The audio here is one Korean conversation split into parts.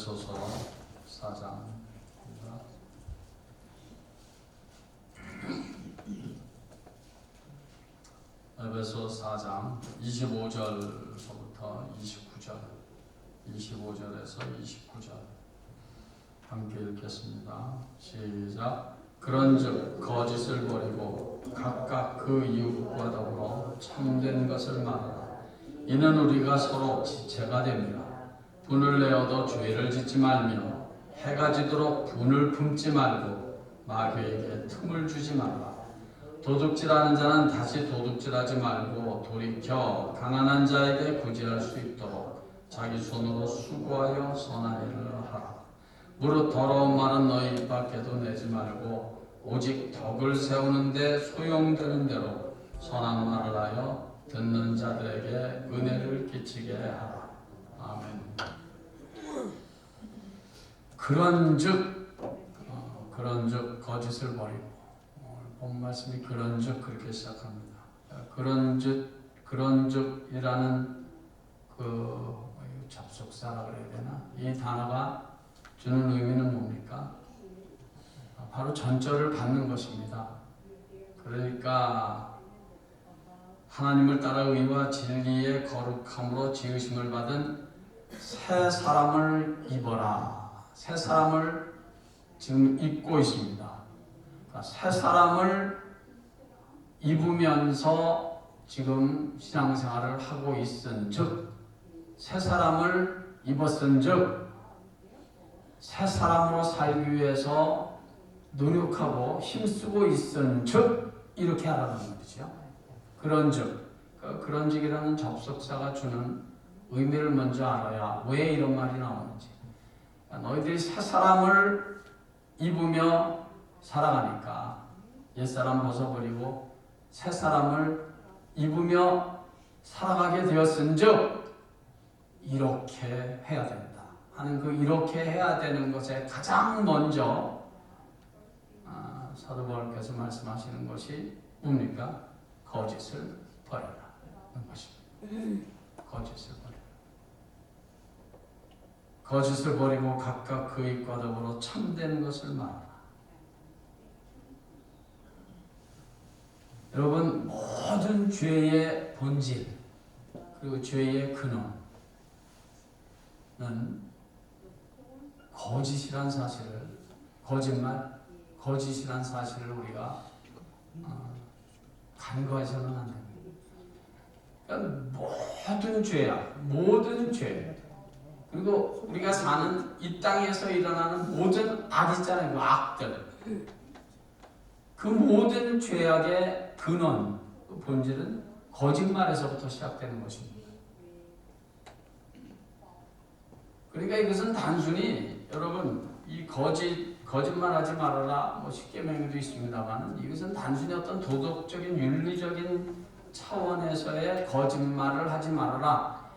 에베소서 4장입니다. 에베소 4장 25절서부터 29절, 25절에서 29절 함께 읽겠습니다. 시작. 그런즉 거짓을 버리고 각각 그 이웃과 더불어 참된 것을 말하라. 이는 우리가 서로 지체가 됩니다. 분을 내어도 죄를 짓지 말며 해가 지도록 분을 품지 말고 마귀에게 틈을 주지 말라. 도둑질하는 자는 다시 도둑질하지 말고 돌이켜 가난한 자에게 구제할 수 있도록 자기 손으로 수고하여 선한 일을 하라. 무릇 더러운 말은 너희 입 밖에도 내지 말고 오직 덕을 세우는데 소용되는 대로 선한 말을 하여 듣는 자들에게 은혜를 끼치게 하라. 아멘. 그런즉 어, 그런즉 거짓을 버리고 오늘 본 말씀이 그런즉 그렇게 시작합니다. 어, 그런즉 그런즉이라는 그 접속사라 그래야 되나 이 단어가 주는 의미는 뭡니까? 어, 바로 전절을 받는 것입니다. 그러니까 하나님을 따라 의와 진리의 거룩함으로 지으심을 받은 새 사람을 입어라. 새 사람을 지금 입고 있습니다. 그러니까 새 사람을 입으면서 지금 신앙생활을 하고 있은 즉 새 사람을 입었은 즉 새 사람으로 살기 위해서 노력하고 힘쓰고 있은 즉 이렇게 하라는 거죠. 그런즉 그 그런 즉이라는 접속사가 주는 의미를 먼저 알아야 왜 이런 말이 나오는지 너희들이 새 사람을 입으며 살아가니까 옛사람 벗어버리고 새 사람을 입으며 살아가게 되었은즉 이렇게 해야 된다 하는 그 이렇게 해야 되는 것에 가장 먼저 아, 사도 바울께서 말씀하시는 것이 뭡니까? 거짓을 버려라 는 것입니다. 거짓을 버려. 거짓을 버리고 각각 그 입과 더불어 참된 것을 말하라. 여러분 모든 죄의 본질 그리고 죄의 근원은 거짓이란 사실을 거짓말, 거짓이란 사실을 우리가 어, 간과해서는 안 됩니다. 그러니까 모든 죄야, 모든 죄. 그리고 우리가 사는 이 땅에서 일어나는 모든 악 있잖아요. 그 악들. 그 모든 죄악의 근원, 그 본질은 거짓말에서부터 시작되는 것입니다. 그러니까 이것은 단순히 여러분 이 거짓 거짓말하지 말아라 뭐 십계명에도 있습니다만 이것은 단순히 어떤 도덕적인 윤리적인 차원에서의 거짓말을 하지 말아라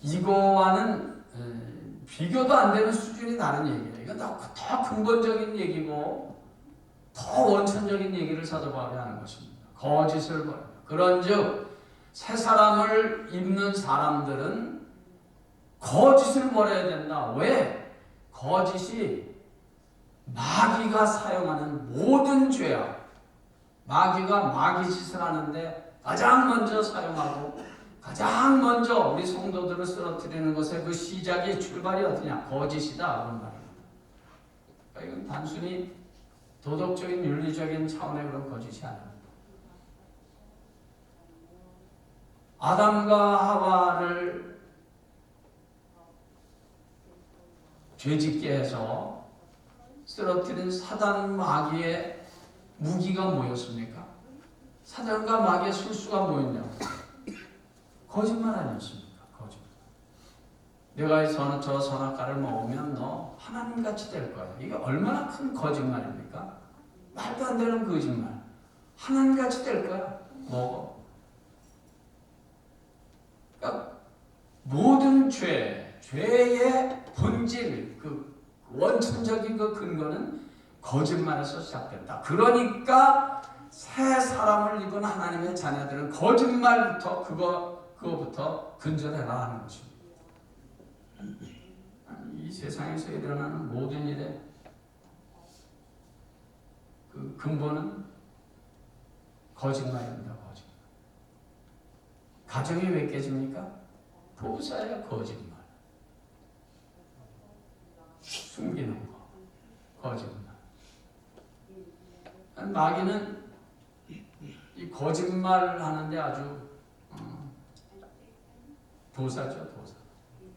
이거와는 에, 비교도 안 되는 수준이 다른 얘기예요. 이건 더, 더 근본적인 얘기고 더 원천적인 얘기를 사도 바울이 하는 것입니다. 거짓을 버려. 그런즉 새 사람을 입는 사람들은 거짓을 버려야 된다. 왜? 거짓이 마귀가 사용하는 모든 죄악, 마귀가 마귀 짓을 하는데 가장 먼저 사용하고 가장 먼저 우리 성도들을 쓰러뜨리는 것의 그 시작이 출발이 어디냐? 거짓이다. 그런 말입니다. 그러니까 이건 단순히 도덕적인 윤리적인 차원의 그런 거짓이 아닙니다. 아담과 하와를 죄짓게 해서 쓰러뜨린 사단 마귀의 무기가 뭐였습니까? 사단과 마귀의 술수가 뭐였냐? 거짓말 아니었습니까? 거짓말. 내가 저, 저 선악과를 먹으면 너 하나님같이 될 거야. 이게 얼마나 큰 거짓말입니까? 말도 안 되는 거짓말. 하나님같이 될 거야. 먹어. 그러니까 모든 죄, 죄의 본질, 그 원천적인 그 근거는 거짓말에서 시작된다. 그러니까 새 사람을 입은 하나님의 자녀들은 거짓말부터 그거 그거부터 근절해라 하는 것입니다. 이 세상에서 일어나는 모든 일에 그 근본은 거짓말입니다. 거짓말. 가정이 왜 깨집니까? 보사야 거짓말. 숨기는 거. 거짓말. 마귀는 이 거짓말을 하는데 아주 어, 도사죠, 도사.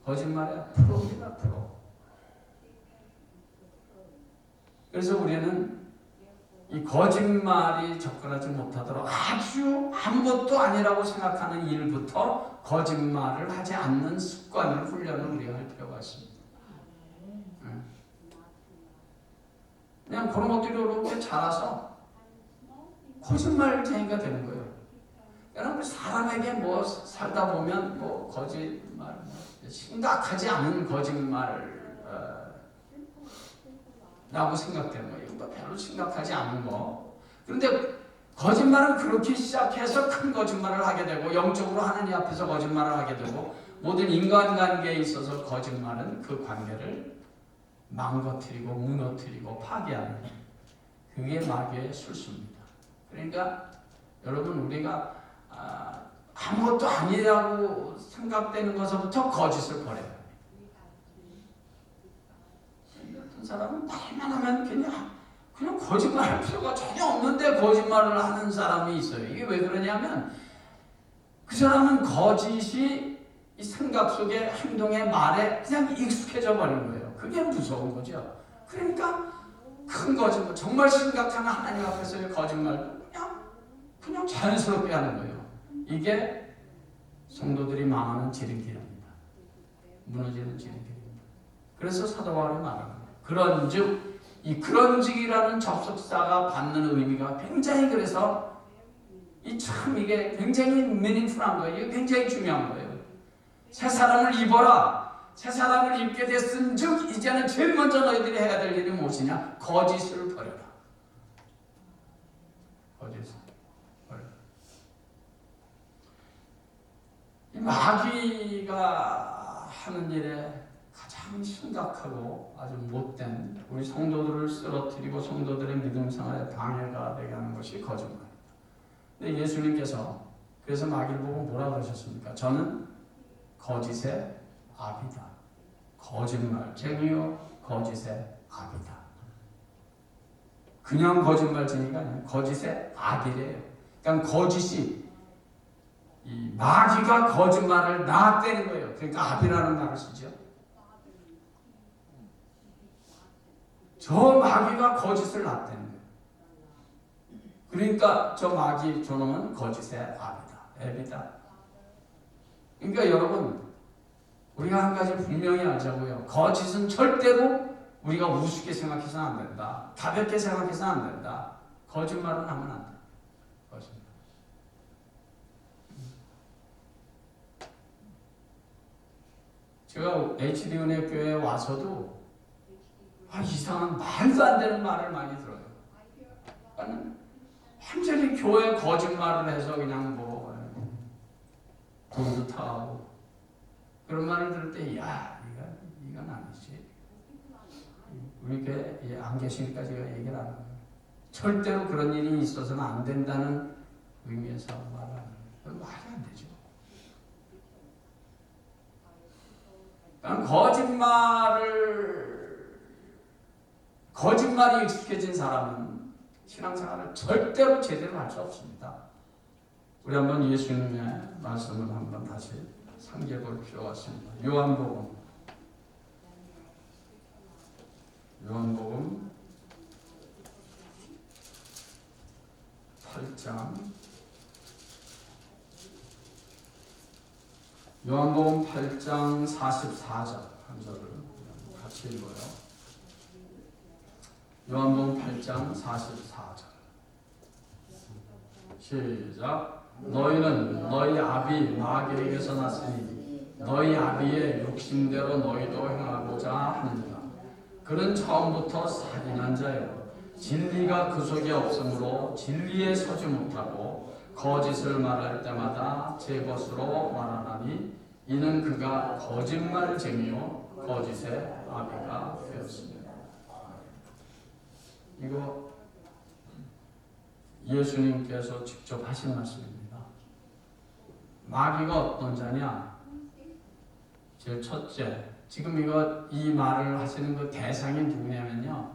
거짓말의 프로입니다, 프로. 그래서 우리는 이 거짓말이 접근하지 못하도록 아주 아무것도 아니라고 생각하는 일부터 거짓말을 하지 않는 습관을 훈련을 우리가 할 필요가 있습니다. 응. 그냥 그런 것들이 이렇게 자라서 거짓말쟁이가 되는 거예요. 여러분 사람에게 뭐 살다 보면 뭐 거짓말, 뭐 심각하지 않은 거짓말을 어, 라고 생각되는 거예요. 뭐 별로 심각하지 않은 거. 그런데 거짓말은 그렇게 시작해서 큰 거짓말을 하게 되고 영적으로 하나님 앞에서 거짓말을 하게 되고 모든 인간관계에 있어서 거짓말은 그 관계를 망가뜨리고 무너뜨리고 파괴하는 그게 마귀의 술수입니다. 그러니까 여러분 우리가 아, 아무것도 아니라고 생각되는 것부터 거짓을 합니다. 어떤 사람은 말만 하면 그냥 그냥 거짓말할 필요가 전혀 없는데 거짓말을 하는 사람이 있어요. 이게 왜 그러냐면 그 사람은 거짓이 이 생각 속에 행동에 말에 그냥 익숙해져 버린 거예요. 그게 무서운 거죠. 그러니까 큰 거짓말, 정말 심각한 하나님 앞에서의 거짓말 그냥 그냥 자연스럽게 하는 거예요. 이게 성도들이 망하는 지름길입니다. 무너지는 지름길입니다. 그래서 사도 바울이 말하는 거예요. 그런즉 이 그런즉이라는 접속사가 받는 의미가 굉장히 그래서 이 참 이게 굉장히 미닝풀한 거예요. 굉장히 중요한 거예요. 새 사람을 입어라. 새 사람을 입게 됐은즉 이제는 제일 먼저 너희들이 해야 될 일이 무엇이냐? 거짓을 버려라. 거짓을 버려라. 이 마귀가 하는 일에 가장 심각하고 아주 못된 우리 성도들을 쓰러뜨리고 성도들의 믿음 생활에 방해가 되게 하는 것이 거짓말입니다. 근데 예수님께서 그래서 마귀를 보고 뭐라 그러셨습니까? 저는 거짓의 압이다. 거짓말쟁이요 거짓의 압이다. 그냥 거짓말쟁이가 아니라 거짓의 압이래요. 그러니까 거짓이 이 마귀가 거짓말을 낳았다는 거예요. 그러니까 압이라는 말을 쓰죠. 저 마귀가 거짓을 낳았다는 거예요. 그러니까 저 마귀 저놈은 거짓의 압이다. 앱이다. 그러니까 여러분 우리가 한 가지 분명히 알자고요. 거짓은 절대로 우리가 우습게 생각해서는 안 된다. 가볍게 생각해서는 안 된다. 거짓말은 하면 안 돼. 거짓말. 제가 HD 은혜 교회에 와서도 아, 이상한 말도 안 되는 말을 많이 들어요. 나는 완전히 교회 거짓말을 해서 그냥 뭐 돈도 타고 그런 말을 들을 때, 야, 이건, 이건 아니지. 우리 교회 안 계시니까 제가 얘기를 안 해요. 절대로 그런 일이 있어서는 안 된다는 의미에서 말하는 건 말이 안 되죠. 그러니까 거짓말을 거짓말이 익숙해진 사람은 신앙생활을 절대로 제대로 할 수 없습니다. 우리 한번 예수님의 말씀을 한번 다시 상기해 볼 필요가 있습니다. 요한복음 요한복음 8장 요한복음 8장 44절 한 절을 같이 읽어요. 요한복음 8장 44절. 시작. 너희는 너희 아비 마귀에게서 났으니 너희 아비의 욕심대로 너희도 행하고자 하느니라. 그는 처음부터 살인한 자요. 진리가 그 속에 없으므로 진리에 서지 못하고 거짓을 말할 때마다 제 것으로 말하나니 이는 그가 거짓말쟁이요 거짓의 아비가 되었습니다. 이거 예수님께서 직접 하신 말씀입니다. 마귀가 어떤 자냐? 제일 첫째, 지금 이거 이 말을 하시는 그 대상이 누구냐면요.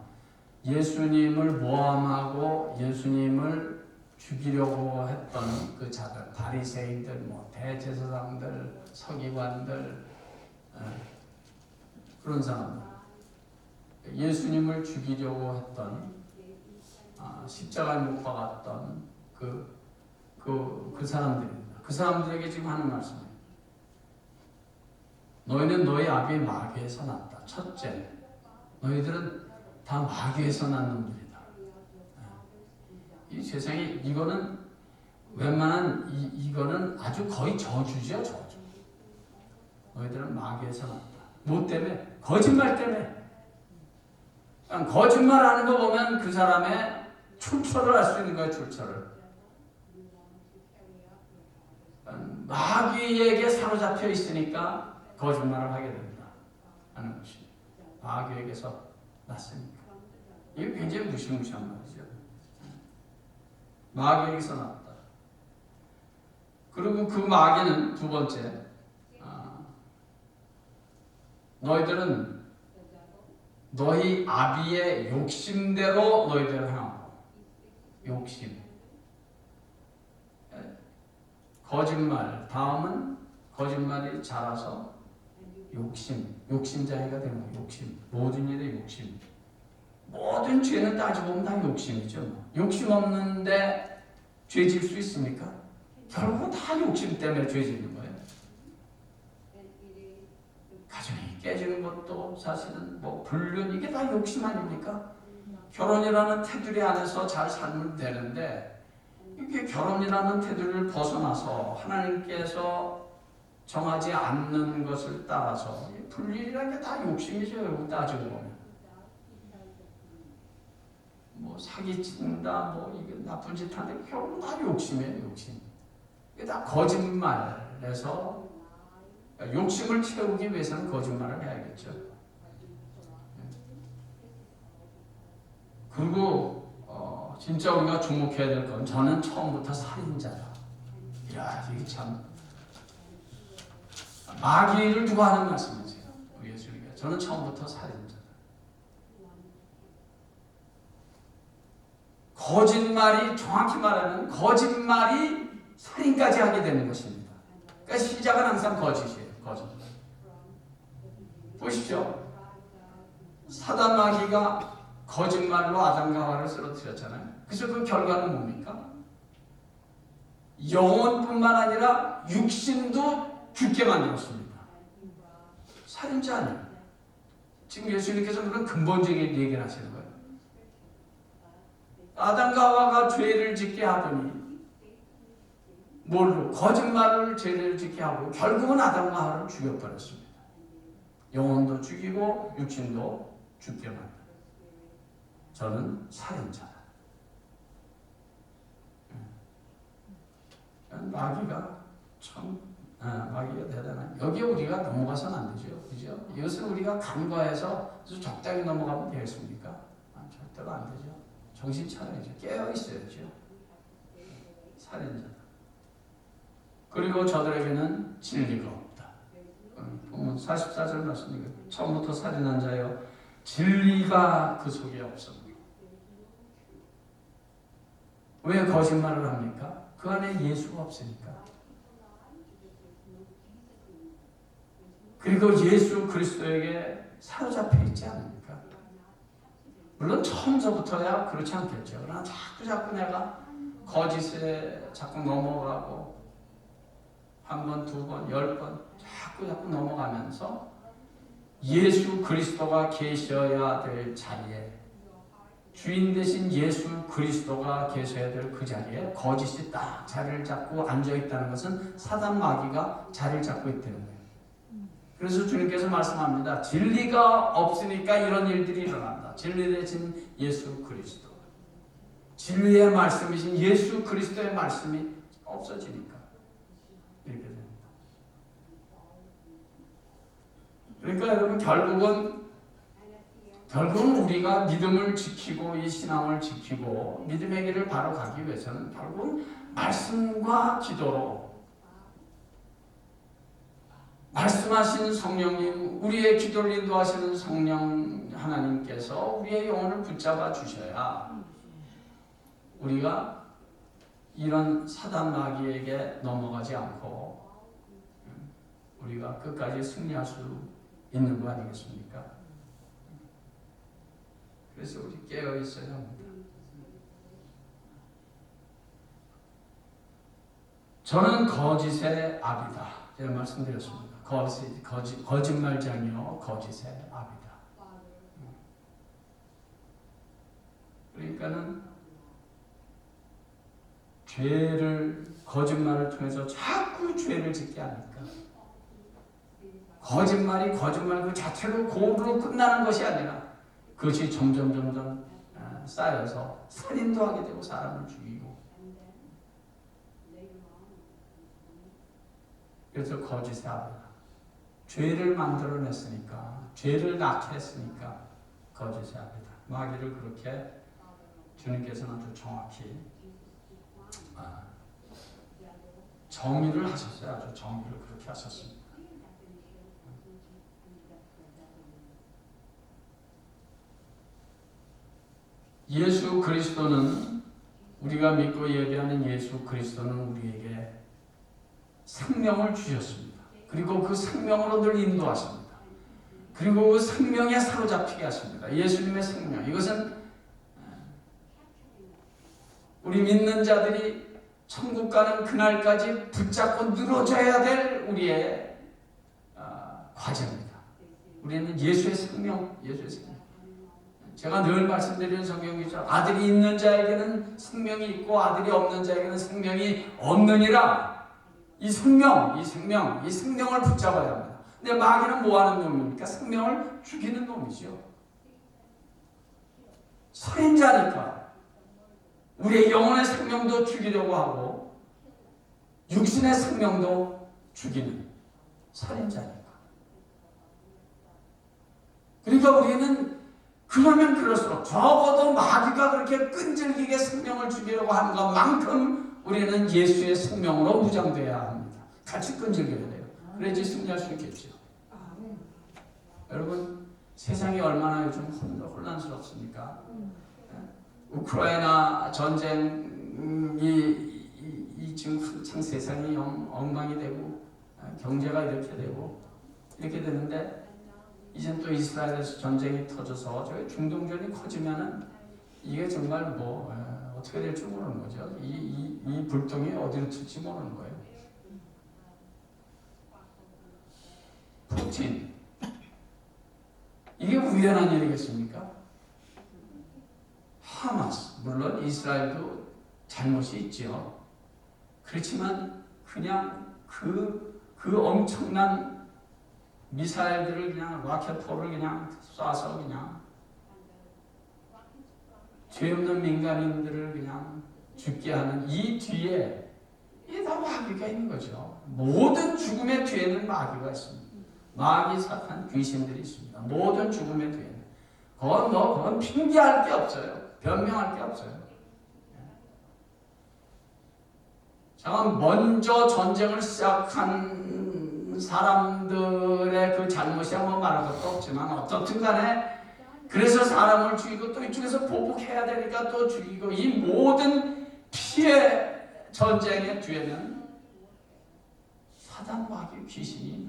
예수님을 모함하고 예수님을 죽이려고 했던 그 자들, 바리새인들, 뭐 대제사장들, 서기관들 예, 그런 사람들, 예수님을 죽이려고 했던 아, 십자가에 못 박았던 그, 그, 그 사람들입니다. 그 사람들에게 지금 하는 말씀이에요. 너희는 너희 아비 마귀에서 났다. 첫째, 너희들은 다 마귀에서 난 놈들이다. 이 세상에 이거는 웬만한 이, 이거는 아주 거의 저주죠, 저주. 너희들은 마귀에서 났다. 뭐 때문에? 거짓말 때문에. 거짓말하는 거 보면 그 사람의 출처를 알 수 있는 거예요, 출처를. 마귀에게 사로잡혀 있으니까 거짓말을 하게 된다. 하는 것이 마귀에게서 났으니까. 이게 굉장히 무시무시한 말이죠. 마귀에게서 났다. 그리고 그 마귀는 두 번째, 아, 너희들은 너희 아비의 욕심대로 너희들을 향하고 욕심 예. 거짓말 다음은 거짓말이 자라서 욕심 욕심자이가 되는 거예요 욕심 모든 일에 욕심 모든 죄는 따지고 보면 다 욕심이죠 욕심 없는데 죄 질 수 있습니까? 결국 다 욕심 때문에 죄지는 거예요 가정이 깨지는 것도 사실은 뭐 불륜 이게 다 욕심 아닙니까? 결혼이라는 테두리 안에서 잘 살면 되는데 이게 결혼이라는 테두리를 벗어나서 하나님께서 정하지 않는 것을 따라서 이 불륜이라는 게 다 욕심이죠. 따지고 보면 뭐 사기친다 뭐 이게 나쁜 짓 하는데 결국 다 욕심이에요. 욕심. 이게 다 거짓말에서 욕심을 채우기 위해서는 거짓말을 해야겠죠. 그리고 어, 진짜 우리가 주목해야 될 건 저는 처음부터 살인자다. 야 이게 참 마귀를 두고 하는 말씀이세요. 우리 예수님이 저는 처음부터 살인자다. 거짓말이 정확히 말하면 거짓말이 살인까지 하게 되는 것입니다. 그러니까 시작은 항상 거짓이에요. 거짓. 보십시오. 사단 마귀가 거짓말로 아담과 하와를 쓰러뜨렸잖아요. 그래서 그 결과는 뭡니까? 영혼뿐만 아니라 육신도 죽게 만들었습니다. 살인자 아니에요. 지금 예수님께서 그런 근본적인 얘기를 하시는. 아담과 하와가 죄를 짓게 하더니 뭘로? 거짓말을 죄를 짓게 하고 결국은 아담과 하와를 죽여버렸습니다. 영혼도 죽이고 육신도 죽게 만들었습니다. 저는 살인자다. 마귀가 참 아, 마귀가 대단한. 여기 우리가 넘어가서는 안 되죠, 그죠? 이것을 우리가 간과해서 적당히 넘어가면 되겠습니까? 아, 절대로 안 되죠. 정신 차려야죠. 깨어 있어야죠. 살인자다. 그리고 저들에게는 진리가 없다. 보면 44절 말씀이고 처음부터 살인한 자여 진리가 그 속에 없습니다. 왜 거짓말을 합니까? 그 안에 예수가 없으니까. 그리고 예수 그리스도에게 사로잡혀 있지 않습니까? 물론 처음서부터야 그렇지 않겠죠. 그러나 자꾸 자꾸 내가 거짓에 자꾸 넘어가고 한 번, 두 번, 열 번 자꾸 자꾸 넘어가면서 예수 그리스도가 계셔야 될 자리에 주인 대신 예수 그리스도가 계셔야 될 그 자리에 거짓이 딱 자리를 잡고 앉아 있다는 것은 사단 마귀가 자리를 잡고 있다는 거예요. 그래서 주님께서 말씀합니다. 진리가 없으니까 이런 일들이 일어난다. 진리 대신 예수 그리스도. 진리의 말씀이신 예수 그리스도의 말씀이 없어지니까 이렇게 됩니다. 그러니까 여러분 결국은 결국은 우리가 믿음을 지키고 이 신앙을 지키고 믿음의 길을 바로 가기 위해서는 결국은 말씀과 기도로 말씀하신 성령님, 우리의 기도를 인도하시는 성령 하나님께서 우리의 영혼을 붙잡아 주셔야 우리가 이런 사단 마귀에게 넘어가지 않고 우리가 끝까지 승리할 수 있는 거 아니겠습니까? 그래서 우리 깨어 있어야 합니다. 저는 거짓의 압이다. 제가 말씀드렸습니다. 거짓, 거짓, 거짓말장이요, 거짓의 압이다. 그러니까는 죄를 거짓말을 통해서 자꾸 죄를 짓게 하니까 거짓말이 거짓말 그 자체로 고로 끝나는 것이 아니라 그것이 점점 점점 아, 쌓여서 살인도 하게 되고 사람을 죽이고. 그래서 거짓의 아버다 죄를 만들어냈으니까 죄를 낳게 했으니까 거짓의 아버다. 마귀를 그렇게 주님께서는 아주 정확히 아, 정의를 하셨어요. 아주 정의를 그렇게 하셨습니다. 예수 그리스도는 우리가 믿고 예배하는 예수 그리스도는 우리에게 생명을 주셨습니다. 그리고 그 생명으로 늘 인도하십니다. 그리고 그 생명에 사로잡히게 하십니다. 예수님의 생명. 이것은 우리 믿는 자들이 천국 가는 그날까지 붙잡고 늘어져야 될 우리의 아, 과제입니다. 우리는 예수의 생명, 예수의 생명. 제가 늘 말씀드리는 성경이죠. 아들이 있는 자에게는 생명이 있고 아들이 없는 자에게는 생명이 없느니라. 이 생명, 이 생명, 이 생명을 붙잡아야 합니다. 근데 마귀는 뭐 하는 놈입니까? 생명을 죽이는 놈이죠. 살인자니까. 우리의 영혼의 생명도 죽이려고 하고 육신의 생명도 죽이는 살인자니까. 그러니까 우리는 그러면 그럴수록 적어도 마귀가 그렇게 끈질기게 생명을 죽이려고 하는 것만큼 우리는 예수의 생명으로 무장되어야 합니다. 같이 끈질겨야 돼요. 그래야지 승리할 수 있겠죠. 여러분 세상이 얼마나 요즘 혼란스럽습니까? 우크라이나 전쟁이 이, 이 지금 한창 세상이 영, 엉망이 되고 경제가 이렇게 되고 이렇게 되는데 이젠 또 이스라엘에서 전쟁이 터져서 저희 중동전이 커지면은 이게 정말 뭐 에, 어떻게 될지 모르는 거죠. 이, 이, 이 불똥이 어디로 튈지 모르는 거예요. 푸틴 이게 우연한 일이겠습니까? 하마스 물론 이스라엘도 잘못이 있죠. 그렇지만 그냥 그, 그 엄청난 미사일들을 그냥 로켓포를 그냥 쏴서 그냥 죄 없는 민간인들을 그냥 죽게 하는 이 뒤에 이게 다 마귀가 있는 거죠. 모든 죽음의 뒤에는 마귀가 있습니다. 마귀 사탄 귀신들이 있습니다. 모든 죽음의 뒤에는 그건 뭐 그건 핑계할 게 없어요. 변명할 게 없어요. 자, 먼저 전쟁을 시작한 사람들의 그 잘못이야 뭐 말할 것도 없지만 어떻든 간에 그래서 사람을 죽이고 또 이쪽에서 보복해야 되니까 또 죽이고 이 모든 피해 전쟁의 뒤에는 사단 마귀 귀신이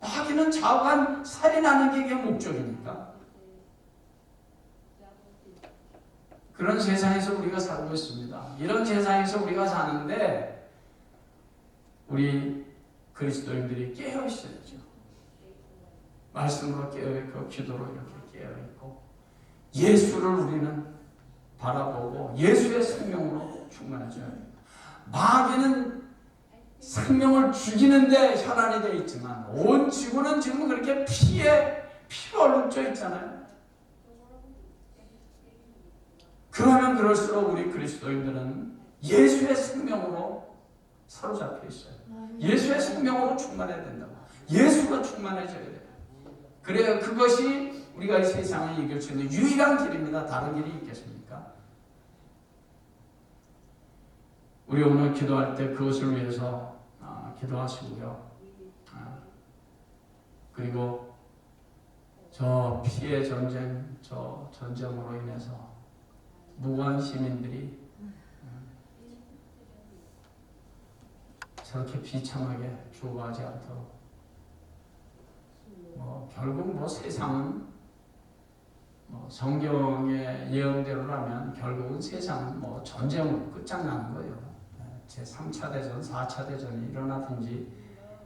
마귀는 자관 살인하는 게 이게 목적이니까 그런 세상에서 우리가 살고 있습니다. 이런 세상에서 우리가 사는데 우리 그리스도인들이 깨어 있어야죠. 말씀으로 깨어 있고 기도로 이렇게 깨어 있고 예수를 우리는 바라보고 예수의 생명으로 충만해져야 됩니다. 마귀는 생명을 죽이는데 혈안이 되어 있지만 온 지구는 지금 그렇게 피에 피로 얼룩져 있잖아요. 그러면 그럴수록 우리 그리스도인들은 예수의 생명으로 사로잡혀 있어요. 예수의 생명으로 충만해야 된다고. 예수가 충만해져야 돼요. 그래야 그것이 우리가 이 세상을 이길 수 있는 유일한 길입니다. 다른 길이 있겠습니까? 우리 오늘 기도할 때 그것을 위해서 아, 기도하시고요. 아, 그리고 저 피해 전쟁, 저 전쟁으로 인해서 무고한 시민들이 음, 저렇게 비참하게 죽어가지 않도록 뭐 결국 뭐 세상은 뭐 성경의 예언대로라면 결국은 세상은 뭐 전쟁으로 끝장나는 거예요. 제 3차 대전, 4차 대전이 일어나든지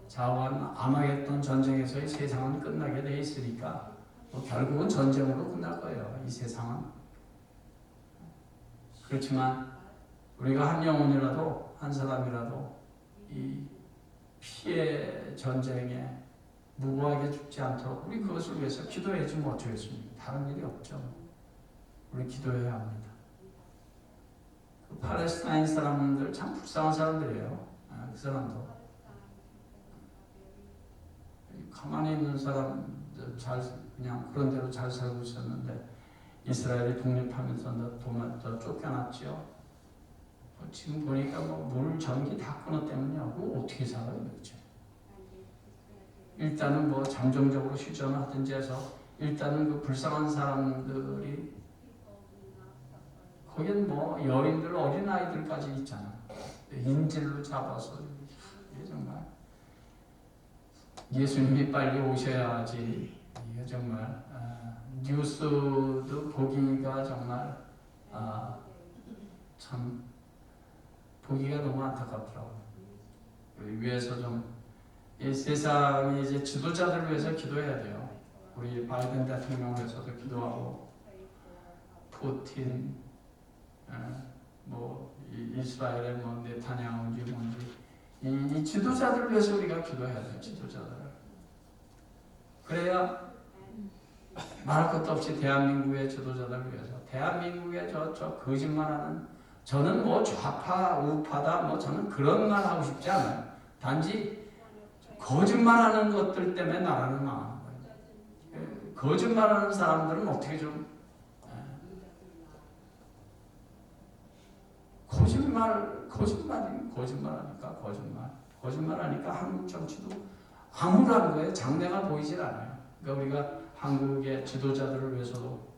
자원 아마겟돈 전쟁에서의 세상은 끝나게 돼 있으니까 뭐 결국은 전쟁으로 끝날 거예요. 이 세상은 그렇지만 우리가 한 영혼이라도 한 사람이라도 이 피해 전쟁에 무고하게 죽지 않도록 우리 그것을 위해서 기도해 주면 어쩌겠습니까? 다른 일이 없죠. 우리 기도해야 합니다. 그 팔레스타인 사람들 참 불쌍한 사람들이에요. 아, 그 사람도 가만히 있는 사람 잘 그냥 그런 대로 잘 살고 있었는데 이스라엘이 독립하면서 도마 쫓겨났죠. 뭐 지금 보니까 뭐 물 전기 다 끊었 때문이야. 그 어떻게 살아요, 도대체? 일단은 뭐 잠정적으로 휴전을 하든지 해서 일단은 그 불쌍한 사람들이 거긴 뭐 여인들 어린 아이들까지 있잖아. 인질로 잡아서 이게 정말 예수님이 빨리 오셔야지 이게 정말 아, 뉴스도 보기가 정말 아, 참 보기가 너무 안타깝더라고. 위에서 좀 이 세상이 이제 지도자들을 위해서 기도해야 돼요. 우리 바이든 대통령을 위해서도 기도하고 푸틴, 에, 뭐 이, 이스라엘의 뭐 네타냐후인지 뭔지 이, 이 지도자들을 위해서 우리가 기도해야 돼요. 지도자들을. 그래야 말할 것도 없이 대한민국의 지도자들을 위해서 대한민국의 저, 저 거짓말하는 저는 뭐 좌파 우파다 뭐 저는 그런 말 하고 싶지 않아요. 단지 거짓말하는 것들 때문에 나라는 망하는 거예요. 예, 거짓말하는 사람들은 어떻게 좀 예. 거짓말 거짓말이 거짓말하니까 거짓말 거짓말하니까 한국 정치도 암울한 거예요. 장래가 보이질 않아요. 그러니까 우리가 한국의 지도자들을 위해서도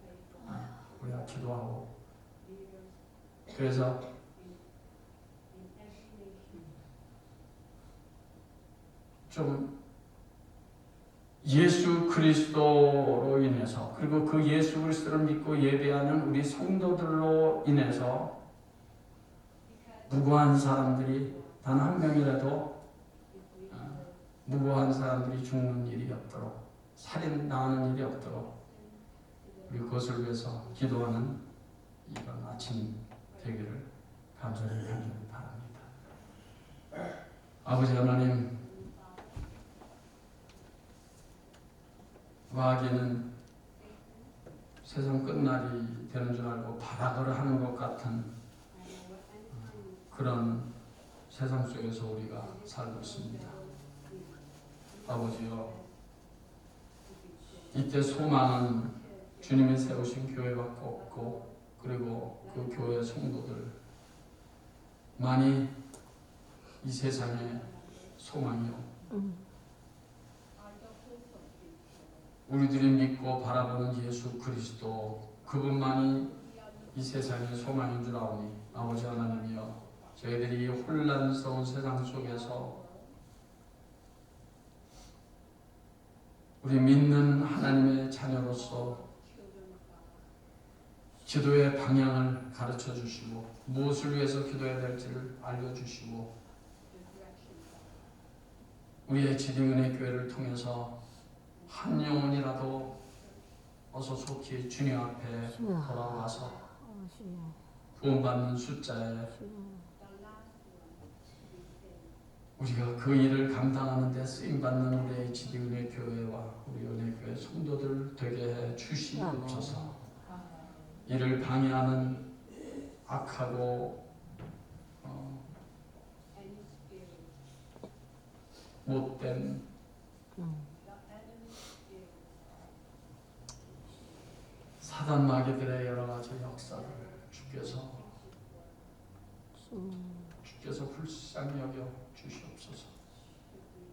아, 우리가 기도하고 그래서 좀 예수 그리스도로 인해서 그리고 그 예수 그리스도를 믿고 예배하는 우리 성도들로 인해서 무고한 사람들이 단 한 명이라도 어, 무고한 사람들이 죽는 일이 없도록 살인 당하는 일이 없도록 우리 그것을 위해서 기도하는 이번 아침 되기를 간절히 바랍니다. 아버지 하나님 마귀는 세상 끝날이 되는 줄 알고 발악을 하는 것 같은 그런 세상 속에서 우리가 살고 있습니다. 아버지여, 이때 소망은 주님이 세우신 교회밖에 없고, 그리고 그 교회 성도들 많이 이 세상의 소망이요. 우리들이 믿고 바라보는 예수 그리스도 그분만이 이 세상의 소망인 줄 아오니 아버지 하나님이여 저희들이 이 혼란스러운 세상 속에서 우리 믿는 하나님의 자녀로서 기도의 방향을 가르쳐 주시고 무엇을 위해서 기도해야 될지를 알려 주시고 우리의 지딩은혜 교회를 통해서 한 영혼이라도 어서 속히 주님 앞에 돌아와서 구원받는 숫자에 우리가 그 일을 감당하는 데 쓰임 받는 우리의 지리은혜 교회와 우리 은혜 교회 성도들 되게 해 주시옵소서. 이를 방해하는 악하고 어, 못된 사단 마귀들의 여러 가지 역사를 주께서 주께서 불쌍히 여겨 주시옵소서.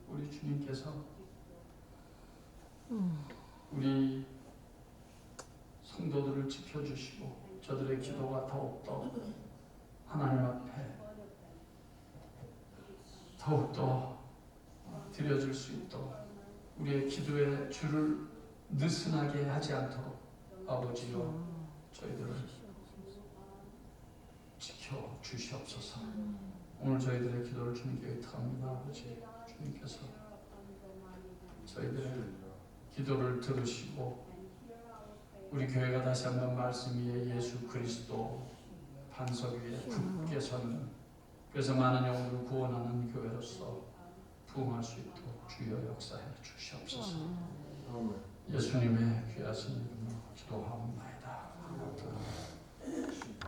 우리 주님께서 우리 성도들을 지켜주시고 저들의 기도가 더욱더 하나님 앞에 더욱더 드려질 수 있도록 우리의 기도의 줄을 느슨하게 하지 않도록 아버지여 저희들을 지켜 주시옵소서. 오늘 저희들의 기도를 주님께 의탁합니다. 아버지 주님께서 저희들의 기도를 들으시고 우리 교회가 다시 한번 말씀 위에 예수 그리스도 반석 위에 굳게 서는 그래서 많은 영혼을 구원하는 교회로서 부흥할 수 있도록 주여 역사해 주시옵소서. 예수님의 귀하신 이름으로 기도하옵나이다.